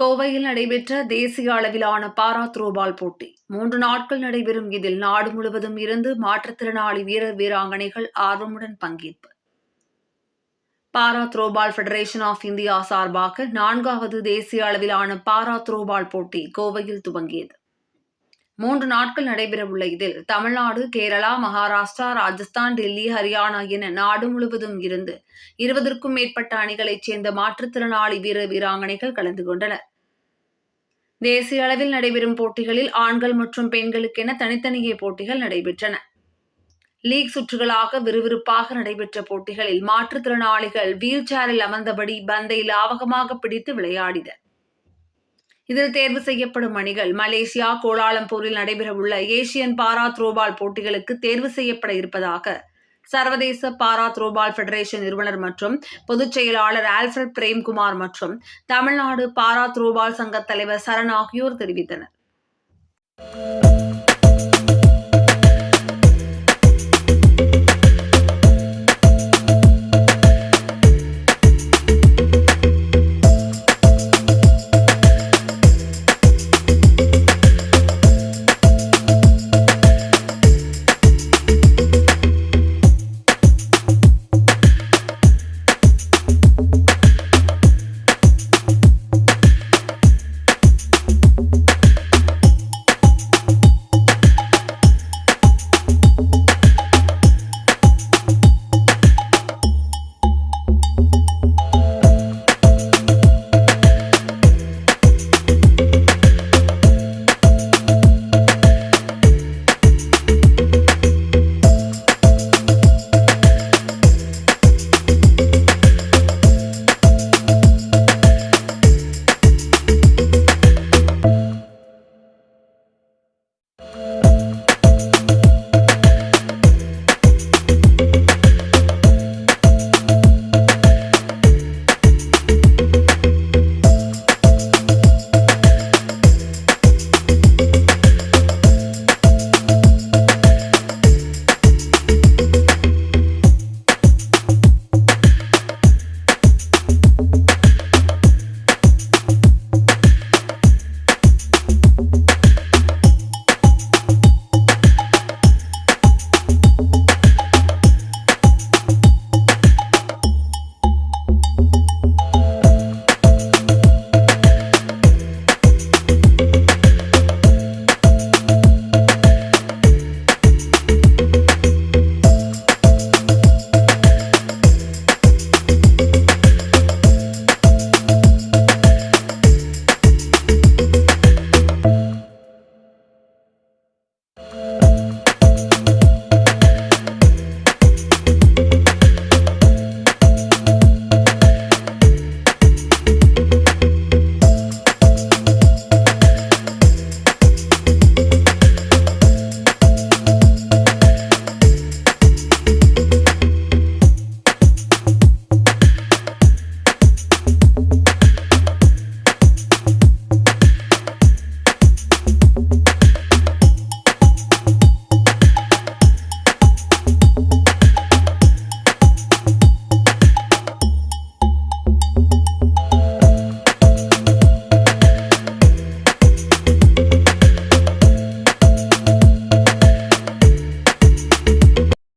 கோவையில் நடைபெற்ற தேசிய அளவிலான பாரா த்ரோபால் போட்டி. மூன்று நாட்கள் நடைபெறும் இதில் நாடு முழுவதும் இருந்து மாற்றுத்திறனாளி வீரர் வீராங்கனைகள் ஆர்வமுடன் பங்கேற்பு. Para throwball federation of India சார்பாக நான்காவது தேசிய அளவிலான பாரா த்ரோபால் போட்டி கோவையில் துவங்கியது. மூன்று நாட்கள் நடைபெறவுள்ள இதில் தமிழ்நாடு கேரளா மகாராஷ்டிரா ராஜஸ்தான் டெல்லி ஹரியானா என நாடு முழுவதும் இருந்து இருபதற்கும் மேற்பட்ட அணிகளைச் சேர்ந்த மாற்றுத்திறனாளி வீர வீராங்கனைகள் கலந்து கொண்டனர். தேசிய அளவில் நடைபெறும் போட்டிகளில் ஆண்கள் மற்றும் பெண்களுக்கென தனித்தனியே போட்டிகள் நடைபெற்றன. லீக் சுற்றுகளாக விறுவிறுப்பாக நடைபெற்ற போட்டிகளில் மாற்றுத்திறனாளிகள் வீல் சேரில் அமர்ந்தபடி பந்தை லாவகமாக பிடித்து விளையாடினர். இதில் தேர்வு செய்யப்படும் அணிகள் மலேசியா கோலாலம்பூரில் நடைபெறவுள்ள ஏசியன் பாரா த்ரோபால் போட்டிகளுக்கு தேர்வு செய்யப்பட இருப்பதாக சர்வதேச பாரா த்ரோபால் ஃபெடரேஷன் நிறுவனர் மற்றும் பொதுச் செயலாளர் ஆல்ஃபர்ட் பிரேம்குமார் மற்றும் தமிழ்நாடு பாரா த்ரோபால் சங்க தலைவர் சரண் ஆகியோர் தெரிவித்தனர்.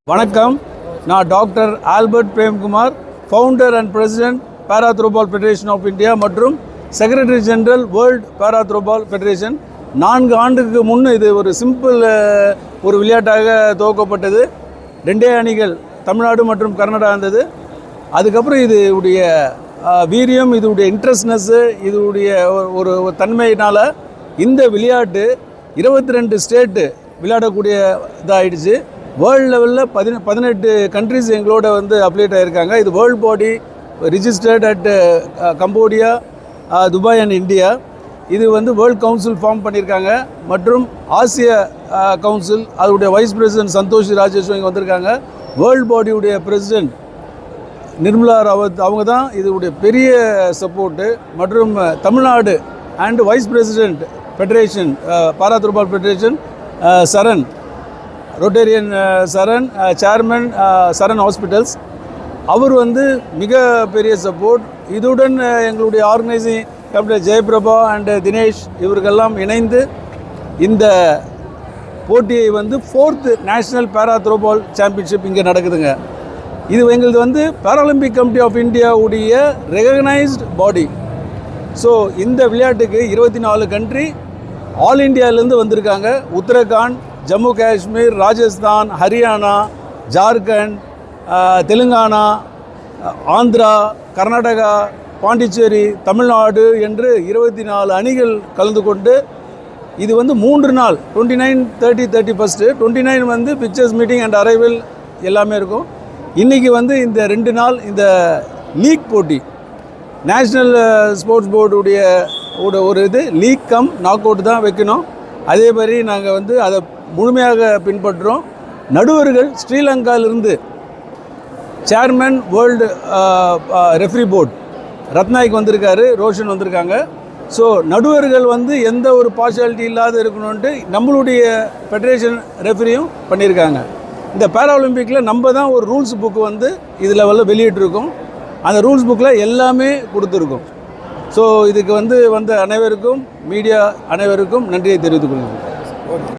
வணக்கம். நான் doctor Albert Premkumar founder and president para throwball federation of India மற்றும் secretary general world para throwball federation நான்கு ஆண்டுக்கு முன் இது ஒரு சிம்பிள் ஒரு விளையாட்டாக துவக்கப்பட்டது. ரெண்டே அணிகள் தமிழ்நாடு மற்றும் கர்நாடகா இருந்தது அதுக்கப்புறம் இது உடைய வீரியம் இதுடைய இன்ட்ரெஸ்ட்னஸ்ஸு இதுடைய ஒரு ஒரு தன்மையினால் இந்த விளையாட்டு இருபத்தி ரெண்டு ஸ்டேட்டு விளையாடக்கூடிய இதாகிடுச்சு வேர்ல்டு லெவலில் பதின பதினெட்டு கண்ட்ரிஸ் எங்களோட வந்து அப்ளேட் ஆகியிருக்காங்க இது world body registered at Cambodia Dubai and India இது வந்து வேர்ல்ட் கவுன்சில் ஃபார்ம் பண்ணியிருக்காங்க. மற்றும் ஆசிய கவுன்சில் அதோடைய வைஸ் பிரசிடென்ட் சந்தோஷ் ராஜேஷும் இங்கே வந்திருக்காங்க. வேர்ல்ட் பாடியுடைய பிரசிடென்ட் நிர்மலா ராவத் அவங்க தான் இதோடைய பெரிய சப்போர்ட்டு மற்றும் uh, Tamil Nadu and vice president federation para throwball federation Charan. Rotarian Charan chairman Charan hospitals அவர் வந்து மிக பெரிய சப்போர்ட் இதுடன் uh, எங்களுடைய organising captain Jayaprabha and Dinesh இவர்களெல்லாம் இணைந்து இந்த போட்டியை வந்து fourth national para throwball championship இங்கே நடக்குதுங்க. இது எங்களது வந்து பேராலிம்பிக் கமிட்டி ஆஃப் இந்தியாவுடைய ரெகக்னைஸ்டு பாடி ஸோ இந்த விளையாட்டுக்கு இருபத்தி நாலு கண்ட்ரி ஆல் இந்தியாவிலேருந்து வந்திருக்காங்க. உத்தரகாண்ட் ஜம்மு காஷ்மீர் ராஜஸ்தான் ஹரியானா ஜார்க்கண்ட் தெலுங்கானா ஆந்திரா கர்நாடகா பாண்டிச்சேரி தமிழ்நாடு என்று இருபத்தி நாலு அணிகள் கலந்து கொண்டு இது வந்து மூன்று நாள் twenty nine thirty thirty first twenty nine வந்து பிக்சர்ஸ் மீட்டிங் அண்ட் அரைவல் எல்லாமே இருக்கும். இன்றைக்கி வந்து இந்த ரெண்டு நாள் இந்த லீக் போட்டி நேஷ்னல் ஸ்போர்ட்ஸ் போர்டுடைய ஒரு இது லீக் கம் நாக் அவுட் தான் வைக்கணும். அதே மாதிரி நாங்கள் வந்து அதை முழுமையாக பின்பற்றுறோம். நடுவர்கள் ஸ்ரீலங்காவிலிருந்து சேர்மன் வேர்ல்டு ரெஃப்ரி போர்ட் ரத்னாய்க்கு வந்திருக்காரு ரோஷன் வந்திருக்காங்க. ஸோ நடுவர்கள் வந்து எந்த ஒரு பார்ஷாலிட்டி இல்லாத இருக்கணுன்ட்டு நம்மளுடைய ஃபெடரேஷன் ரெஃப்ரியும் பண்ணியிருக்காங்க. இந்த பேரா ஒலிம்பிக்கில் நம்ம தான் ஒரு ரூல்ஸ் புக்கு வந்து இதில் வெளியிட்டிருக்கோம். அந்த ரூல்ஸ் புக்கில் எல்லாமே கொடுத்துருக்கோம். ஸோ இதுக்கு வந்து வந்த அனைவருக்கும் மீடியா அனைவருக்கும் நன்றியை தெரிவித்துக் கொள்கிறேன்.